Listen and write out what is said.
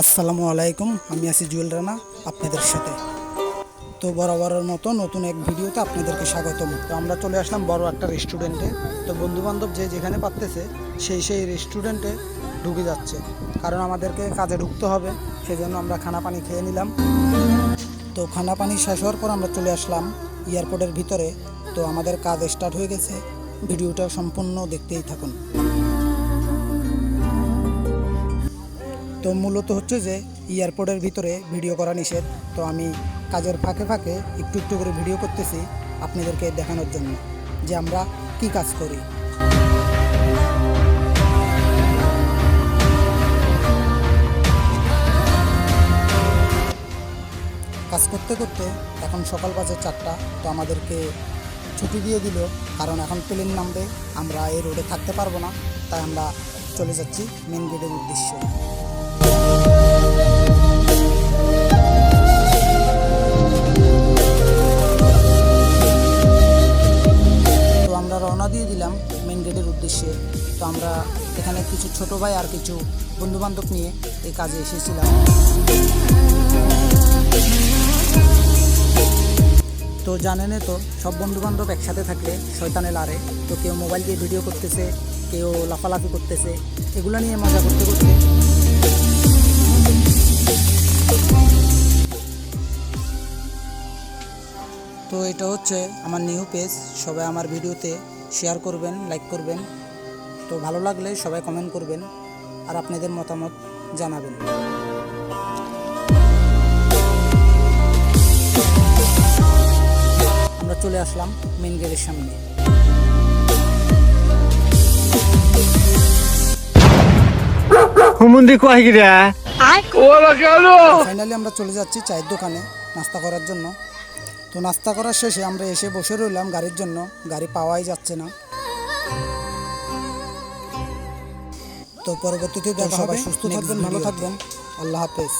আসসালামু আলাইকুম, আমি আছি জুয়েল রানা আপনাদের সাথে। তো বরাবরের মতো নতুন এক ভিডিওতে আপনাদেরকে স্বাগতম। তো আমরা চলে আসলাম বড় একটা রেস্টুরেন্টে তো বন্ধু বান্ধব যে যেখানে পারতেছে, সেই সেই রেস্টুরেন্টে ঢুকে যাচ্ছে। কারণ আমাদেরকে কাজে ঢুকতে হবে সেই জন্য আমরা খানা পানি খেয়ে নিলাম। তো খানা পানি শেষ হওয়ার পর আমরা চলে আসলাম এয়ারপোর্টের ভিতরে। তো আমাদের কাজ স্টার্ট হয়ে গেছে, ভিডিওটা সম্পূর্ণ দেখতেই থাকুন। তো মূলত হচ্ছে যে এয়ারপোর্টের ভিতরে ভিডিও করা নিষেধ। তো আমি কাজের ফাঁকে ফাঁকে একটু একটু করে ভিডিও করতেছি আপনাদেরকে দেখানোর জন্য যে আমরা কি কাজ করি। কাজ করতে করতে এখন সকাল বাজে চারটা, তো আমাদেরকে ছুটি দিয়ে দিল, কারণ এখন প্লেন নামবে, আমরা এই রোডে থাকতে পারব না, তাই আমরা চলে যাচ্ছি মেন গেটের উদ্দেশ্যে। রওনা দিয়ে দিলাম মেন গেটের উদ্দেশ্যে। তো আমরা এখানে কিছু ছোট ভাই আর কিছু বন্ধু বান্ধব নিয়ে এই কাজে এসেছিলাম। তো জানেন তো, সব বন্ধু বান্ধব একসাথে থাকলে শয়তানে লারে। তো কেউ মোবাইল দিয়ে ভিডিও করতেছে, কেউ লাফালাফি করতেছে, এগুলো নিয়ে মজা করতে করতে। তো এটা হচ্ছে আমার নিউ পেজ সবাই আমার ভিডিওতে শেয়ার করবেন লাইক করবেন। তো ভালো লাগলে সবাই কমেন্ট করবেন আর আপনাদের মতামত জানাবেন। আমরা চলে আসলাম মেন গেটের সামনে। হুমুন্দি কয় গিরা? ফাইনালি আমরা চলে যাচ্ছি চায়ের দোকানে নাস্তা করার জন্য। তো নাস্তা করার শেষে আমরা এসে বসে রইলাম গাড়ির জন্য। গাড়ি পাওয়াই যাচ্ছে না। তো পরবর্তীতে সবাই সুস্থ থাকবেন ভালো থাকবেন। আল্লাহ হাফেজ।